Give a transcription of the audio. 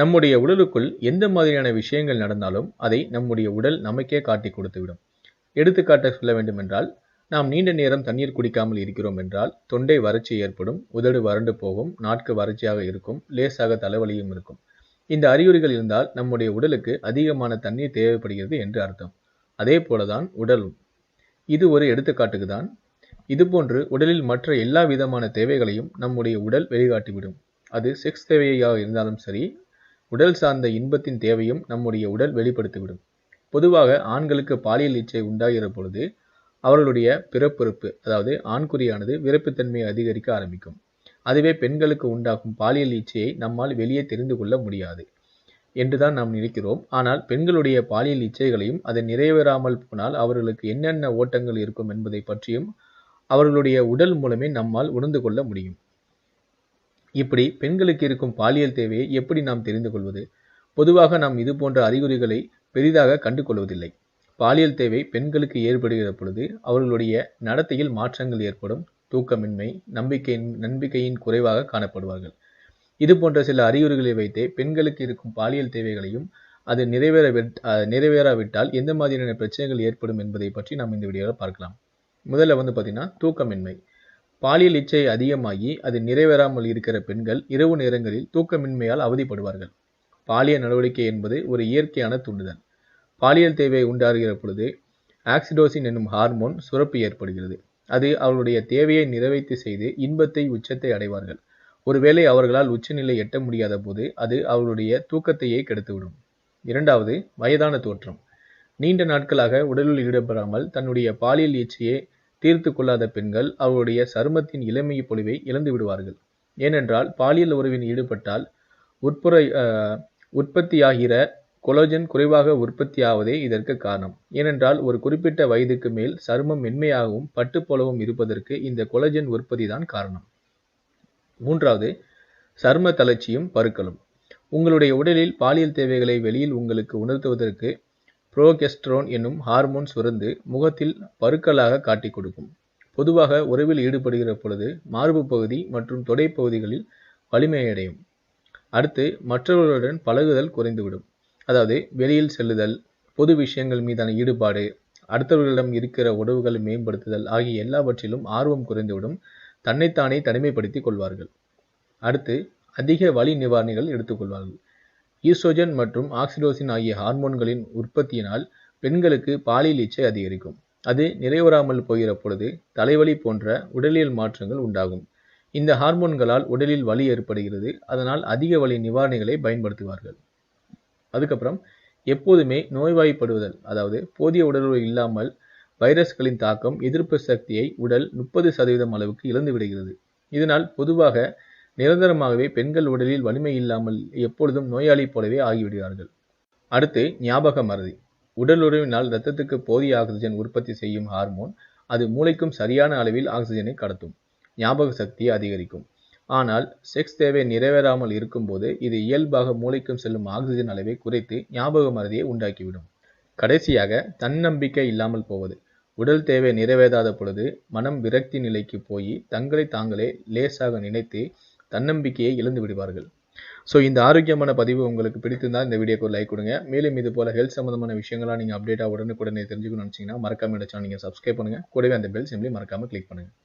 நம்முடைய உடலுக்குள் எந்த மாதிரியான விஷயங்கள் நடந்தாலும் அதை நம்முடைய உடல் நமக்கே காட்டி கொடுத்துவிடும். எடுத்துக்காட்ட சொல்ல வேண்டுமென்றால் நாம் நீண்ட நேரம் தண்ணீர் குடிக்காமல் இருக்கிறோம் என்றால் தொண்டை வறட்சி ஏற்படும் உதடு வறண்டு போகும் நாட்கு வறட்சியாக இருக்கும் லேசாக தலைவலியும் இருக்கும். இந்த அறிகுறிகள் இருந்தால் நம்முடைய உடலுக்கு அதிகமான தண்ணீர் தேவைப்படுகிறது என்று அர்த்தம். அதே போலதான் உடலும். இது ஒரு எடுத்துக்காட்டுக்கு தான். இதுபோன்று உடலில் மற்ற எல்லா விதமான தேவைகளையும் நம்முடைய உடல் வெளிகாட்டிவிடும் அது செக்ஸ் தேவையாக இருந்தாலும் சரி உடல் சார்ந்த இன்பத்தின் தேவையும் நம்முடைய உடல் வெளிப்படுத்திவிடும். பொதுவாக ஆண்களுக்கு பாலியல் இச்சை உண்டாகிற பொழுது அவர்களுடைய பிறப்புறுப்பு அதாவது ஆண்குறியானது விறப்புத்தன்மையை அதிகரிக்க ஆரம்பிக்கும். அதுவே பெண்களுக்கு உண்டாகும் பாலியல் இச்சையை நம்மால் வெளியே தெரிந்து கொள்ள முடியாது என்றுதான் நாம் நினைக்கிறோம். ஆனால் பெண்களுடைய பாலியல் இச்சைகளையும் அது நிறைவேறாமல் போனால் அவர்களுக்கு என்னென்ன ஓட்டங்கள் இருக்கும் என்பதை பற்றியும் அவர்களுடைய உடல் மூலமே நம்மால் உணர்ந்து கொள்ள முடியும். இப்படி பெண்களுக்கு இருக்கும் பாலியல் தேவையை எப்படி நாம் தெரிந்து கொள்வது? பொதுவாக நாம் இது போன்ற அறிகுறிகளை பெரிதாக கண்டு கொள்வதில்லை பாலியல் தேவை பெண்களுக்கு ஏற்படுகிற பொழுது அவர்களுடைய நடத்தையில் மாற்றங்கள் ஏற்படும் தூக்கமின்மை நம்பிக்கையின் நம்பிக்கையின் குறைவாக காணப்படுவார்கள். இது போன்ற சில அறிகுறிகளை வைத்தே பெண்களுக்கு இருக்கும் பாலியல் தேவைகளையும் அது நிறைவேற நிறைவேறாவிட்டால் எந்த மாதிரியான பிரச்சனைகள் ஏற்படும் என்பதை பற்றி நாம் இந்த வீடியோவில் பார்க்கலாம். முதல்ல வந்து பார்த்தீங்கன்னா தூக்கமின்மை. பாலியல் இச்சை அதிகமாகி அது நிறைவேறாமல் இருக்கிற பெண்கள் இரவு நேரங்களில் தூக்கமின்மையால் அவதிப்படுவார்கள். பாலியல் நடவடிக்கை என்பது ஒரு இயற்கையான தூண்டுதல். பாலியல் தேவை உண்டாகிற பொழுது ஆக்சிடோசின் என்னும் ஹார்மோன் சுரப்பு ஏற்படுகிறது. அது அவர்களுடைய தேவையை நிறைவேற்றி செய்து இன்பத்தை உச்சத்தை அடைவார்கள். ஒருவேளை அவர்களால் உச்சநிலை எட்ட முடியாத போது அது அவர்களுடைய தூக்கத்தையே கெடுத்துவிடும். இரண்டாவது வயதான தோற்றம். நீண்ட நாட்களாக உடலில் ஈடுபடாமல் தன்னுடைய பாலியல் இச்சையை தீர்த்து கொள்ளாத பெண்கள் அவருடைய சருமத்தின் இளமை பொலிவை இழந்து விடுவார்கள். ஏனென்றால் பாலியல் உறவில் ஈடுபட்டால் உட்புற உற்பத்தியாகிற கொலோஜன் குறைவாக உற்பத்தியாவதே இதற்கு காரணம். ஏனென்றால் ஒரு குறிப்பிட்ட வயதுக்கு மேல் சருமம் மென்மையாகவும் பட்டு போலவும் இருப்பதற்கு இந்த கொலஜன் உற்பத்தி தான் காரணம். மூன்றாவது சரும தளர்ச்சியும் பருக்களும். உங்களுடைய உடலில் பாலியல் தேவைகளை வெளியில் உங்களுக்கு உணர்த்துவதற்கு புரோகெஸ்ட்ரோன் என்னும் ஹார்மோன் சுரந்து முகத்தில் பருக்களாக காட்டிக் கொடுக்கும். பொதுவாக உறவில் ஈடுபடுகிற பொழுது மார்பு பகுதி மற்றும் தொடை பகுதிகளில் வலிமையடையும். அடுத்து மற்றவர்களுடன் பழகுதல் குறைந்துவிடும். அதாவது வெளியில் செல்லுதல் பொது விஷயங்கள் மீதான ஈடுபாடு அடுத்தவர்களிடம் இருக்கிற உறவுகளை மேம்படுத்துதல் ஆகிய எல்லாவற்றிலும் ஆர்வம் குறைந்துவிடும். தன்னைத்தானே தனிமைப்படுத்திக் கொள்வார்கள். அடுத்து அதிக வலி நிவாரணிகள் எடுத்துக்கொள்வார்கள் ஈஸ்ட்ரோஜன் மற்றும் ஆக்சிடோசின் ஆகிய ஹார்மோன்களின் உற்பத்தியினால் பெண்களுக்கு பாலியல் இச்சை அதிகரிக்கும். அது நிறைவராமல் போகிற பொழுது தலைவலி போன்ற உடலியல் மாற்றங்கள் உண்டாகும். இந்த ஹார்மோன்களால் உடலில் வலி ஏற்படுகிறது. அதனால் அதிக வலி நிவாரணிகளை பயன்படுத்துவார்கள். அதுக்கப்புறம் எப்போதுமே நோய்வாய்ப்படுவதல் அதாவது போதிய உடலுறவு இல்லாமல் வைரஸ்களின் தாக்கம் எதிர்ப்பு சக்தியை உடல் முப்பது சதவீதம் அளவுக்கு இழந்து விடுகிறது. இதனால் பொதுவாக நிரந்தரமாகவே பெண்கள் உடலில் வலிமை இல்லாமல் எப்பொழுதும் நோயாளி போலவே ஆகிவிடுகிறார்கள். அடுத்து ஞாபக மறதி. உடல் உறவினால் இரத்தத்துக்கு போதிய ஆக்சிஜன் உற்பத்தி செய்யும் ஹார்மோன் அது மூளைக்கும் சரியான அளவில் ஆக்சிஜனை கடத்தும். ஞாபக சக்தியை அதிகரிக்கும். ஆனால் செக்ஸ் தேவை நிறைவேறாமல் இருக்கும்போது இது இயல்பாக மூளைக்கும் செல்லும் ஆக்சிஜன் அளவை குறைத்து ஞாபக மறதியை உண்டாக்கிவிடும். கடைசியாக தன்னம்பிக்கை இல்லாமல் போவது. உடல் தேவை நிறைவேறாத பொழுது மனம் விரக்தி நிலைக்கு போய் தங்களை தாங்களே லேசாக நினைத்து தன்னம்பிக்கையை இழந்து விடுவார்கள். ஸோ இந்த ஆரோக்கியமான பதிவு உங்களுக்கு பிடித்திருந்தால் இந்த வீடியோக்கு ஒரு லைக் கொடுங்க. மேலும் இது போல ஹெல்த் சம்மந்தமான விஷயங்களாக நீங்கள் அப்டேட்டாக உடனுக்குடனே தெரிஞ்சுக்கணும்னு நினச்சிங்கன்னா மறக்காம இந்த சேனல் நீங்கள் சப்ஸ்கிரைப் பண்ணுங்கள் கூடவே அந்த பெல் சிம்லி மறக்காமல் கிளிக் பண்ணுங்கள்